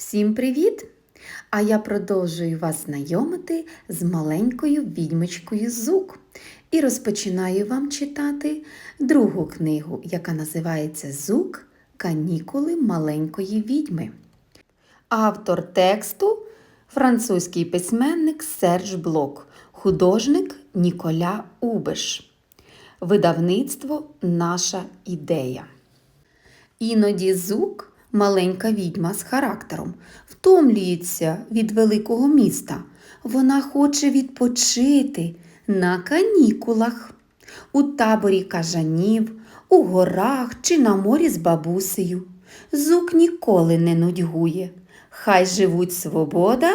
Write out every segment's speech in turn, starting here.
Всім привіт! А я продовжую вас знайомити з маленькою відьмочкою Зук і розпочинаю вам читати другу книгу, яка називається Зук Канікули маленької відьми. Автор тексту французький письменник Серж Блок, художник Ніколя Убеш. Видавництво Наша ідея. Іноді зук, маленька відьма з характером, втомлюється від великого міста. Вона хоче відпочити на канікулах, у таборі кажанів, у горах чи на морі з бабусею. Зук ніколи не нудьгує. Хай живуть свобода,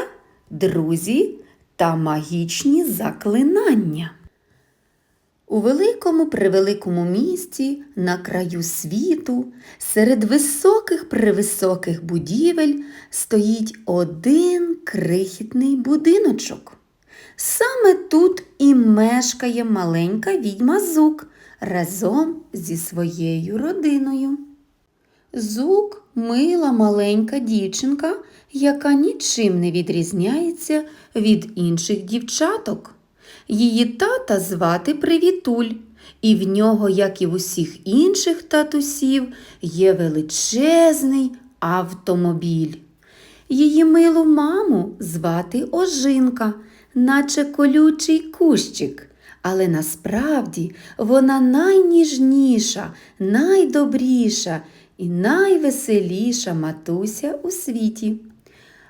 друзі та магічні заклинання. У великому превеликому місті, на краю світу, серед високих превисоких будівель стоїть один крихітний будиночок. Саме тут і мешкає маленька відьма Зук разом зі своєю родиною. Зук мила маленька дівчинка, яка нічим не відрізняється від інших дівчаток. Її тата звати Привітуль, і в нього, як і в усіх інших татусів, є величезний автомобіль. Її милу маму звати Ожинка, наче колючий кущик. Але насправді вона найніжніша, найдобріша і найвеселіша матуся у світі.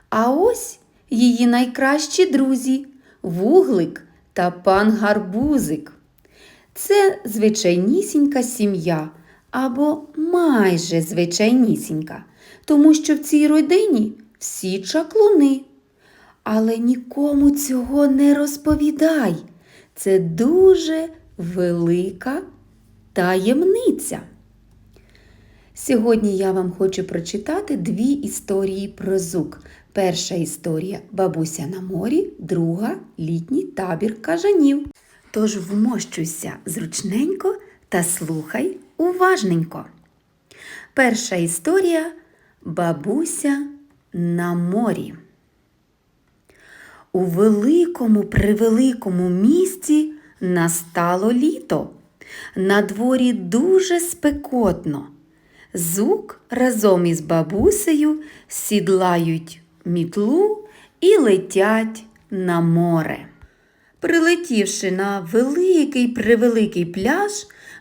А ось її найкращі друзі вуглик та пан Гарбузик. Це звичайнісінька сім'я або майже звичайнісінька, тому що в цій родині всі чаклуни. Але нікому цього не розповідай. Це дуже велика таємниця. Сьогодні я вам хочу прочитати дві історії про зук. Перша історія бабуся на морі, друга літній табір кажанів. Тож вмощуйся зручненько та слухай уважненько. Перша історія бабуся на морі. У великому превеликому місті настало літо. На дворі дуже спекотно. Зук разом із бабусею сідлають мітлу і летять на море. Прилетівши на великий превеликий пляж,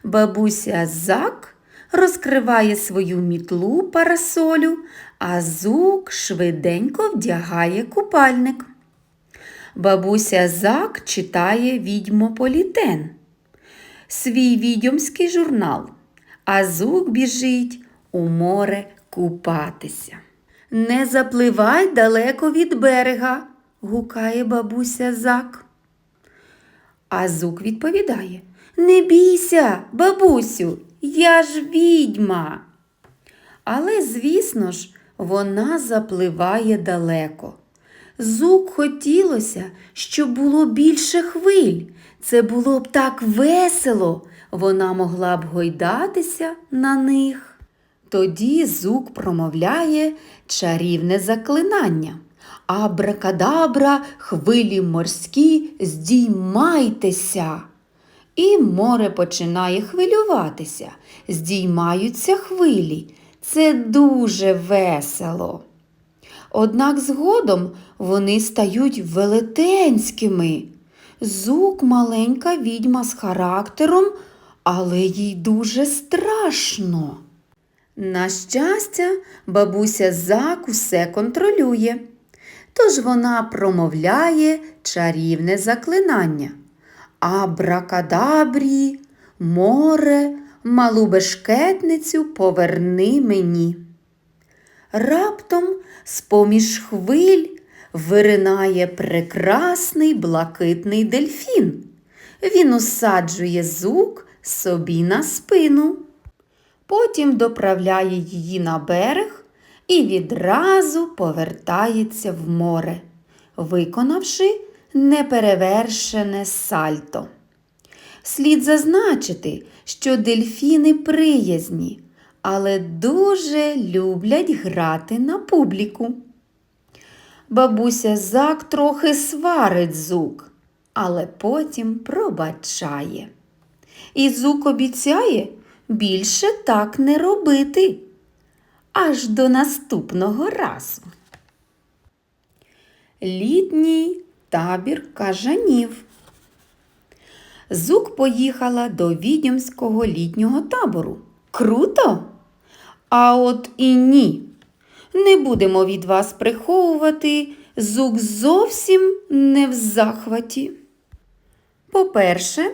бабуся Зак розкриває свою мітлу парасолю, а зук швиденько вдягає купальник. Бабуся Зак читає відьмополітен, свій відьомський журнал, а зук біжить у море купатися. Не запливай далеко від берега, гукає бабуся Зак. А зук відповідає Не бійся, бабусю, я ж відьма. Але, звісно ж, вона запливає далеко. Зук хотілося, щоб було більше хвиль. Це було б так весело, вона могла б гойдатися на них. Тоді зук промовляє чарівне заклинання. Абракадабра, хвилі морські, здіймайтеся. І море починає хвилюватися, здіймаються хвилі. Це дуже весело. Однак згодом вони стають велетенськими. Зук маленька відьма з характером, але їй дуже страшно. На щастя, бабуся Зак усе контролює. Тож вона промовляє чарівне заклинання. Абракадабрі, море, малу бешкетницю поверни мені. Раптом з-поміж хвиль виринає прекрасний блакитний дельфін. Він усаджує зук собі на спину. Потім доправляє її на берег і відразу повертається в море, виконавши неперевершене сальто. Слід зазначити, що дельфіни приязні, але дуже люблять грати на публіку. бабуся зак трохи сварить зук, але потім пробачає. І зук обіцяє більше так не робити. Аж до наступного разу. Літній табір кажанів. Зук поїхала до відьомського літнього табору. Круто? А от і ні. Не будемо від вас приховувати, зук зовсім не в захваті. По-перше,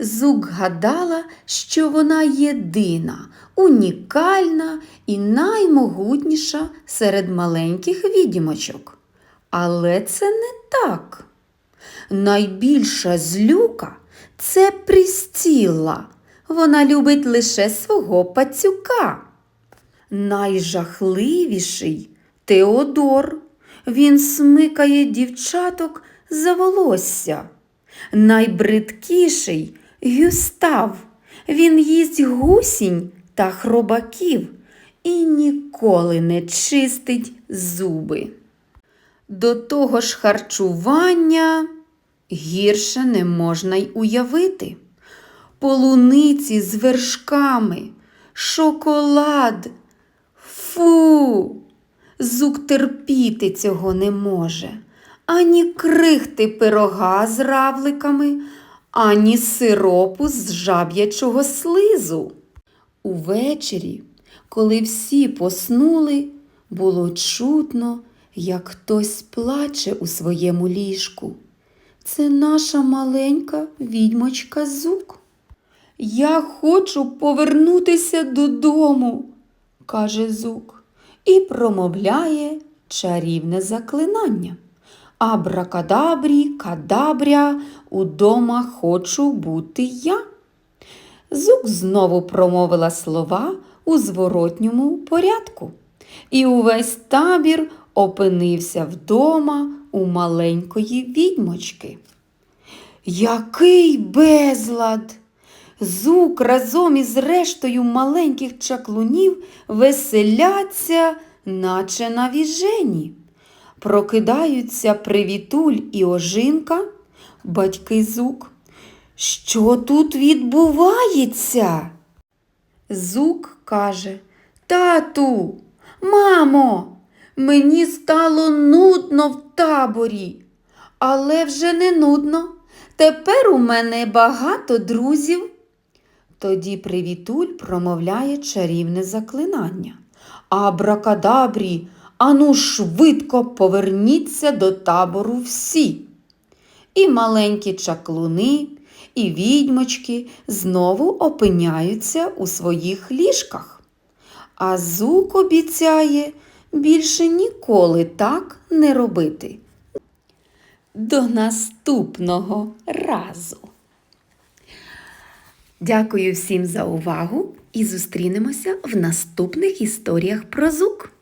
Зук гадала, що вона єдина, унікальна і наймогутніша серед маленьких відьмочок. Але це не так. Найбільша злюка це пристіла. Вона любить лише свого пацюка. Найжахливіший Теодор. Він смикає дівчаток за волосся. Найбридкіший Гюстав. Він їсть гусінь та хробаків і ніколи не чистить зуби. До того ж харчування гірше не можна й уявити. Полуниці з вершками, шоколад. Фу, зук терпіти цього не може. Ані крихти пирога з равликами, ані сиропу з жаб'ячого слизу. Увечері, коли всі поснули, було чутно, як хтось плаче у своєму ліжку. Це наша маленька відьмочка зук. Я хочу повернутися додому, каже зук, і промовляє чарівне заклинання. Абракадабрі, кадабря, удома хочу бути я. Зук знову промовила слова у зворотньому порядку, і увесь табір опинився вдома у маленької відьмочки. Який безлад! Зук разом із рештою маленьких чаклунів веселяться, наче на віжені. Прокидаються привітуль і ожинка, батьки зук. Що тут відбувається? Зук каже Тату, мамо, мені стало нудно в таборі, але вже не нудно. Тепер у мене багато друзів. Тоді привітуль промовляє чарівне заклинання. Абракадабрі, ану швидко поверніться до табору всі. І маленькі чаклуни, і відьмочки знову опиняються у своїх ліжках. А зук обіцяє більше ніколи так не робити. До наступного разу. Дякую всім за увагу і зустрінемося в наступних історіях про зук.